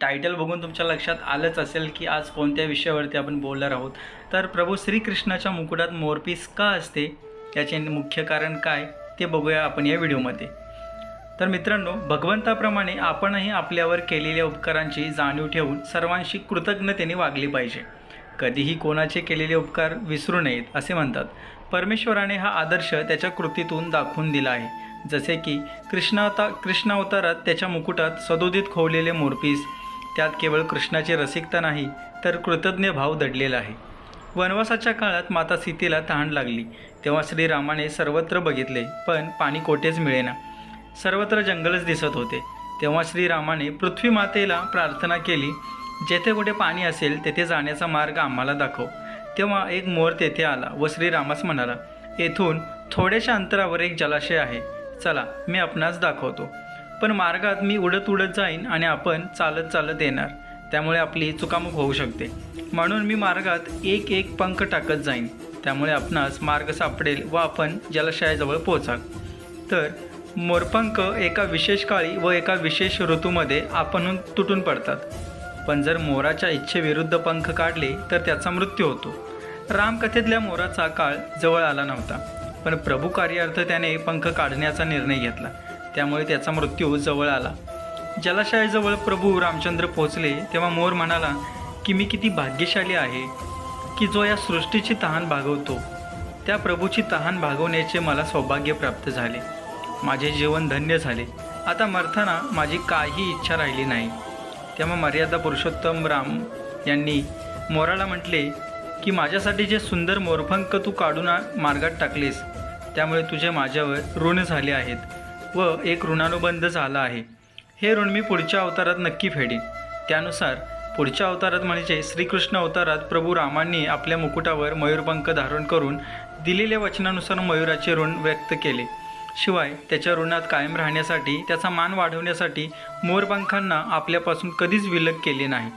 Title बघून तुमच्या लक्षात आलंच असेल की आज कोणत्या विषयावरती आपण बोलणार आहोत. तर प्रभू श्रीकृष्णाच्या मुकुटात मोरपीस का असते? याचे मुख्य कारण काय? ते बघूया आपण या व्हिडिओमध्ये. तर मित्रांनो भगवंताप्रमाणे आपणही आपल्यावर केलेल्या उपकारांची जाणीव ठेवून सर्वांशी कृतज्ञतेने वागले पाहिजे. कधीही कोणाचे केलेले उपकार विसरू नयेत असे म्हणतात. परमेश्वराने हा आदर्श त्याच्या कृतीतून दाखवून दिला आहे. जसे की कृष्णावता कृष्णावतारात त्याच्या मुकुटात सदोदित खोवलेले मोरपीस त्यात केवळ कृष्णाची रसिकता नाही तर कृतज्ञ भाव दडलेला आहे. वनवासाच्या काळात माता सीतेला तहान लागली. तेव्हा श्रीरामाने सर्वत्र बघितले पण पाणी कोठेच मिळेना. सर्वत्र जंगलच दिसत होते. तेव्हा श्रीरामाने पृथ्वी मातेला प्रार्थना केली जेथे कुठे पाणी असेल तेथे जाण्याचा मार्ग आम्हाला दाखव. तेव्हा एक मोर तेथे आला व श्रीरामास म्हणाला येथून थोड्याशा अंतरावर एक जलाशय आहे. चला मी आपणास दाखवतो. पण मार्गात मी उडत उडत जाईन आणि आपण चालत चालत येणार. त्यामुळे आपली चुकामुक होऊ शकते. म्हणून मी मार्गात एक एक पंख टाकत जाईन. त्यामुळे आपणास मार्ग सापडेल व आपण जलाशयाजवळ पोहोचाल. तर मोरपंख एका विशेष काळी व एका विशेष ऋतूमध्ये आपणहून तुटून पडतात. पण जर मोराच्या इच्छेविरुद्ध पंख काढले तर त्याचा मृत्यू होतो. रामकथेतल्या मोराचा काळ जवळ आला नव्हता. पण प्रभू कार्यार्थ त्याने पंख काढण्याचा निर्णय घेतला. त्यामुळे त्याचा मृत्यू जवळ आला. जलाशयाजवळ प्रभू रामचंद्र पोहोचले तेव्हा मोर म्हणाला की मी किती भाग्यशाली आहे की जो या सृष्टीची तहान भागवतो. त्या प्रभूची तहान भागवण्याचे मला सौभाग्य प्राप्त झाले. माझे जीवन धन्य झाले. आता मरताना माझी काही इच्छा राहिली नाही. तेव्हा मर्यादा पुरुषोत्तम राम यांनी मोराला म्हटले की माझ्यासाठी जे सुंदर मोरपंख तू काढून मार्गात टाकलेस त्यामुळे तुझे माझ्यावर ऋण झाले आहेत. व एक ऋणानुबंध झाला आहे. हे ऋण मी पुढच्या अवतारात नक्की फेडेन. त्यानुसार पुढच्या अवतारात म्हणजे श्रीकृष्ण अवतारात प्रभू रामांनी आपल्या मुकुटावर मयूरपंख धारण करून दिलेल्या वचनानुसार मयुराचे ऋण व्यक्त केले. शिवाय त्याच्या ऋणात कायम राहण्यासाठी त्याचा मान वाढवण्यासाठी मोरपंखांना आपल्यापासून कधीच विलग केले नाही.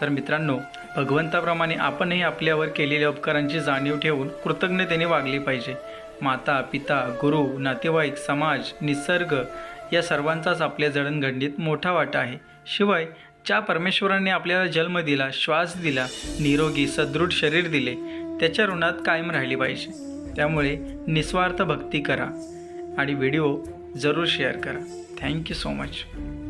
तर मित्रांनो भगवंताप्रमाणे आपणही आपल्यावर केलेल्या उपकारांची जाणीव ठेवून कृतज्ञतेने वागले पाहिजे. माता पिता गुरु नातेवाईक समाज निसर्ग या सर्वांचाच आपल्या जडणघडणीत मोठा वाटा आहे. शिवाय ज्या परमेश्वराने आपल्याला जन्म दिला श्वास दिला निरोगी सदृढ शरीर दिले त्याच्या ऋणात कायम राहिली पाहिजे. त्यामुळे निस्वार्थ भक्ती करा आणि व्हिडिओ जरूर शेअर करा. Thank you so much.